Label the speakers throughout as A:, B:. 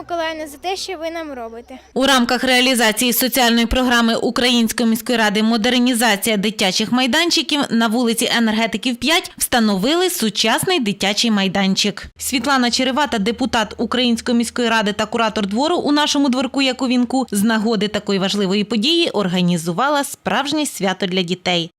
A: Миколаївна, за те, що ви нам робите.
B: У рамках реалізації соціальної програми Української міської ради модернізація дитячих майданчиків на вулиці Енергетиків 5 встановили сучасний дитячий майданчик. Світлана Черевата, депутат Української міської ради та куратор двору у нашому дворку Яковінку, з нагоди такої важливої події організувала справжнє свято для дітей.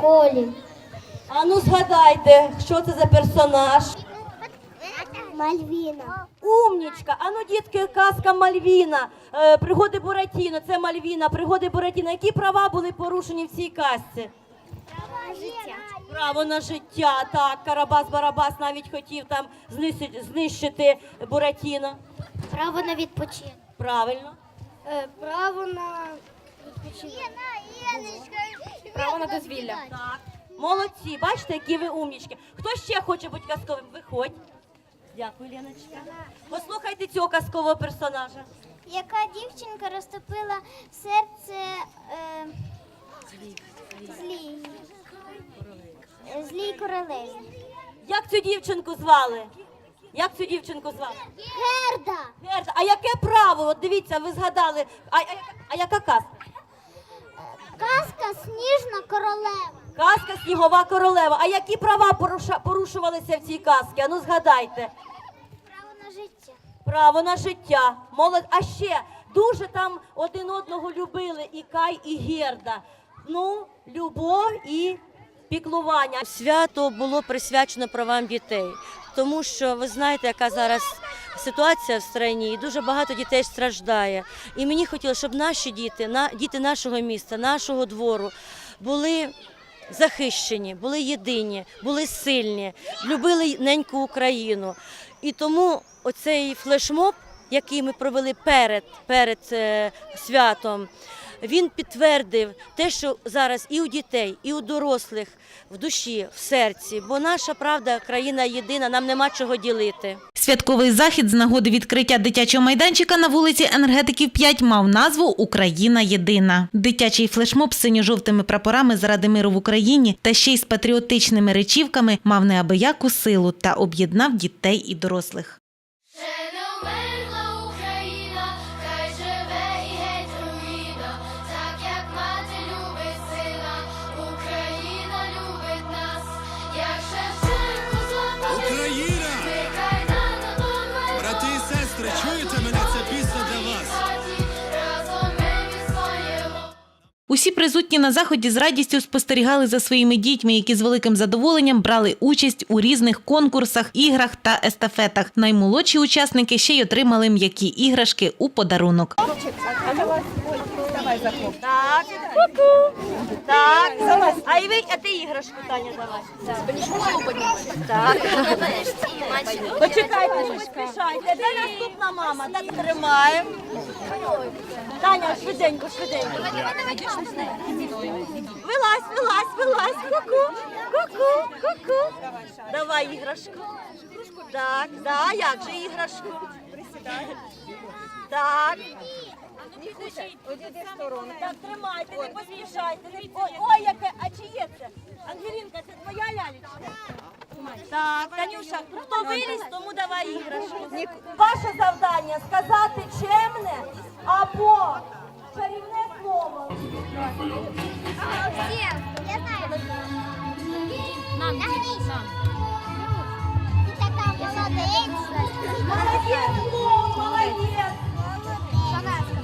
C: Школі.
D: А ну згадайте, що це за персонаж?
C: Мальвіна.
D: Умнічка, а ну дітки, казка Мальвіна, е, пригоди Буратіно, це Мальвіна, пригоди Буратіно. Які права були порушені в цій казці? Право на життя, так, Карабас Барабас навіть хотів там знищити, знищити Буратіно.
C: Право на відпочинок.
D: Правильно.
C: Е, право на. Право на дозвілля.
D: Так. Молодці, бачите, які ви умнічки. Хто ще хоче бути казковим? Виходь. Дякую, Леночка. Послухайте цього казкового персонажа.
C: Яка дівчинка розтопила серце е, злій, злій королеві?
D: Як цю дівчинку звали? Як цю дівчинку звали?
C: Герда!
D: Герда, а яке право? От дивіться, ви згадали. А, а, а яка казка?
C: Казка Сніжна королева.
D: Казка Снігова королева. А які права поруша, порушувалися в цій казці? А ну згадайте.
C: Право на життя.
D: Право на життя. Молод... А ще дуже там один одного любили і Кай, і Герда. Ну, любов і піклування.
E: Свято було присвячено правам дітей, тому що ви знаєте, яка зараз ситуація в країні, і дуже багато дітей страждає. І мені хотілося, щоб наші діти, діти нашого міста, нашого двору були. Захищені, були єдині, були сильні, любили неньку Україну. І тому оцей флешмоб, який ми провели перед, перед е, святом, він підтвердив те, що зараз і у дітей, і у дорослих в душі, в серці, бо наша правда, країна єдина, нам нема чого ділити.
B: Святковий захід з нагоди відкриття дитячого майданчика на вулиці Енергетиків 5 мав назву Україна єдина. Дитячий флешмоб з синьо-жовтими прапорами заради миру в Україні та ще й з патріотичними речівками мав неабияку силу та об'єднав дітей і дорослих. Усі присутні на заході з радістю спостерігали за своїми дітьми, які з великим задоволенням брали участь у різних конкурсах, іграх та естафетах. Наймолодші учасники ще й отримали м'які іграшки у подарунок.
D: Так, ку-ку. Так, а і ви, а ти іграшку, Таня, давай. Так. Почекайте, не поспішайте. Де наступна мама? Так тримаємо. Таня, швиденько, швиденько. Вилазь, вилазь, вилазь. Ку-ку, ку-ку, ку-ку. Давай іграшку. Так, да, як же іграшку? Так. Так, тримайте, не поспішайте. Не... Ой, ой, яке, а чи є це? Ангелінка, це твоя лялечка? Так, Танюша, хто виліз, тому давай іграшку. Ваше завдання сказати чемне або чарівне слово.
C: Я знаю. Ти така молодець.
D: Молодець, Ло, молодець.
C: Що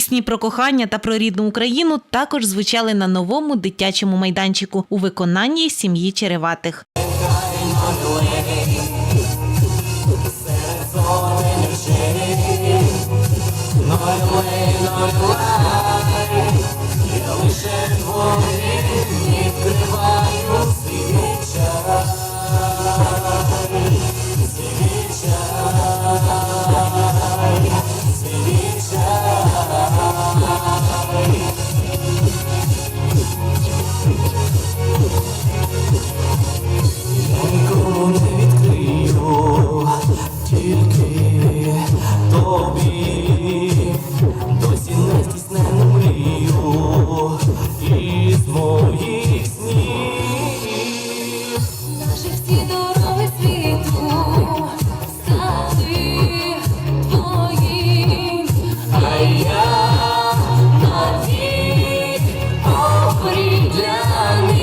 B: Пісні про кохання та про рідну Україну також звучали на новому дитячому майданчику у виконанні сім'ї Череватих.
F: Досі
G: обрій для них,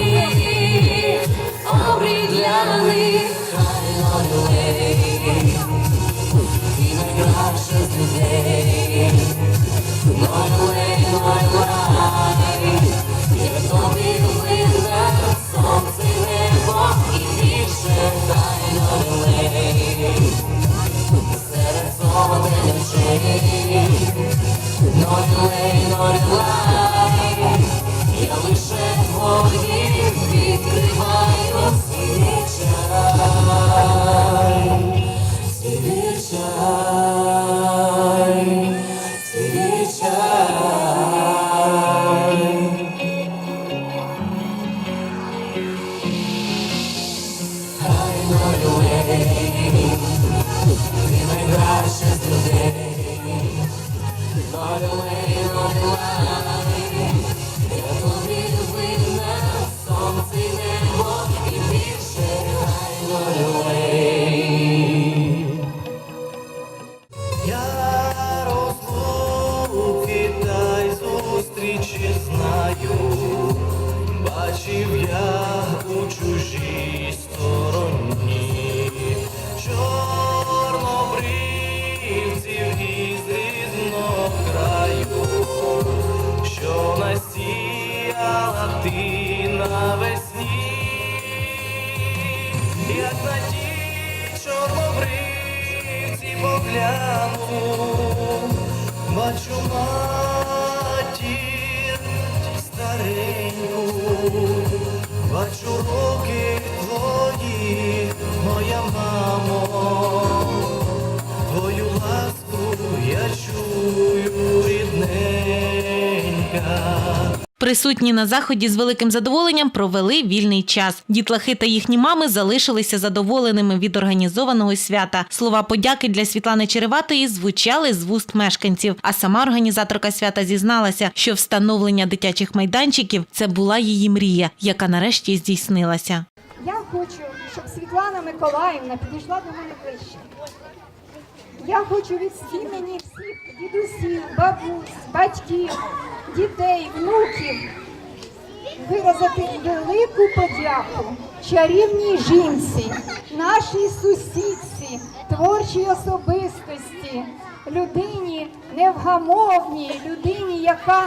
F: Not away.
B: Присутні на заході з великим задоволенням провели вільний час. Дітлахи та їхні мами залишилися задоволеними від організованого свята. Слова подяки для Світлани Череватої звучали з вуст мешканців. А сама організаторка свята зізналася, що встановлення дитячих майданчиків це була її мрія, яка нарешті здійснилася.
H: Я хочу, щоб Світлана Миколаївна підійшла до мене ближче. Я хочу від імені всіх дідусів, бабусь, батьків, дітей, внуків виразити велику подяку чарівній жінці, нашій сусідці, творчій особистості, людині невгамовній, людині, яка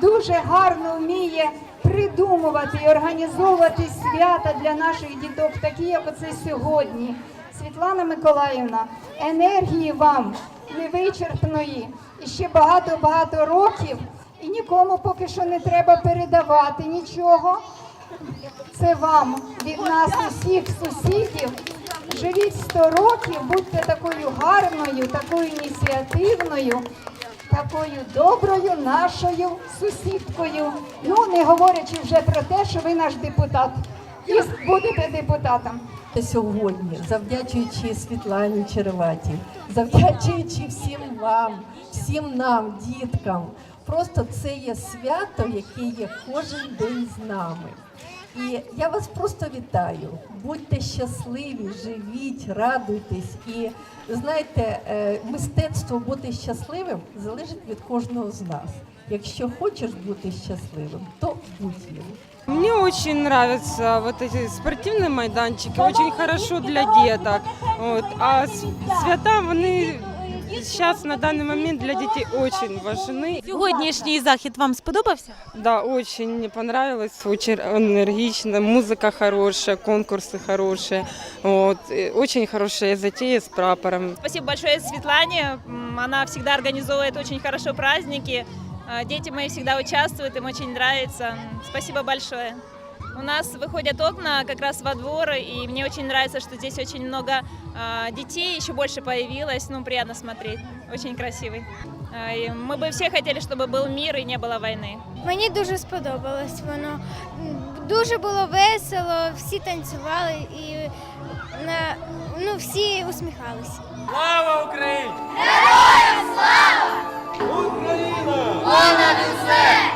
H: дуже гарно вміє придумувати і організовувати свята для наших діток, такі як оце сьогодні. Світлана Миколаївна, енергії вам невичерпної і ще багато-багато років, і нікому поки що не треба передавати нічого. Це вам від нас усіх сусідів. Живіть 100 років, будьте такою гарною, такою ініціативною, такою доброю нашою сусідкою. Ну, не говорячи вже про те, що ви наш депутат. І будете депутатом.
I: сьогодні, завдячуючи Світлані Череватій, завдячуючи всім вам, всім нам, діткам. Просто це є свято, яке є кожен день з нами. І я вас просто вітаю. Будьте щасливі, живіть, радуйтесь. І знаєте, е, мистецтво бути щасливим залежить від кожного з нас. Якщо хочеш бути щасливим, то будь їм.
J: Мне очень нравятся вот эти спортивные майданчики, очень хорошо для деток. Вот. А свята, вони сейчас на данный момент для детей очень важны.
B: Сьогоднішній захід вам сподобався?
J: Да, очень мне понравилось, очень энергично, музыка хорошая, конкурсы хорошие. Вот. И Очень хорошая затея с прапором.
K: Спасибо большое Светлане. М, Она всегда организовывает очень хорошо праздники. А, Дети мои всегда участвуют, им очень нравится. М, Спасибо большое. У нас выходят окна как раз во двор, и мне очень нравится, что здесь очень много а, детей, еще больше появилось. Ну, приятно смотреть. Очень красивый. А, и Мы бы все хотели, чтобы был мир и не было войны.
A: Мені дуже сподобалось воно. М, Дуже було весело, всі танцювали і на, ну, всі усміхалися.
L: Слава Україні! Героям слава! Україна! Понад усе!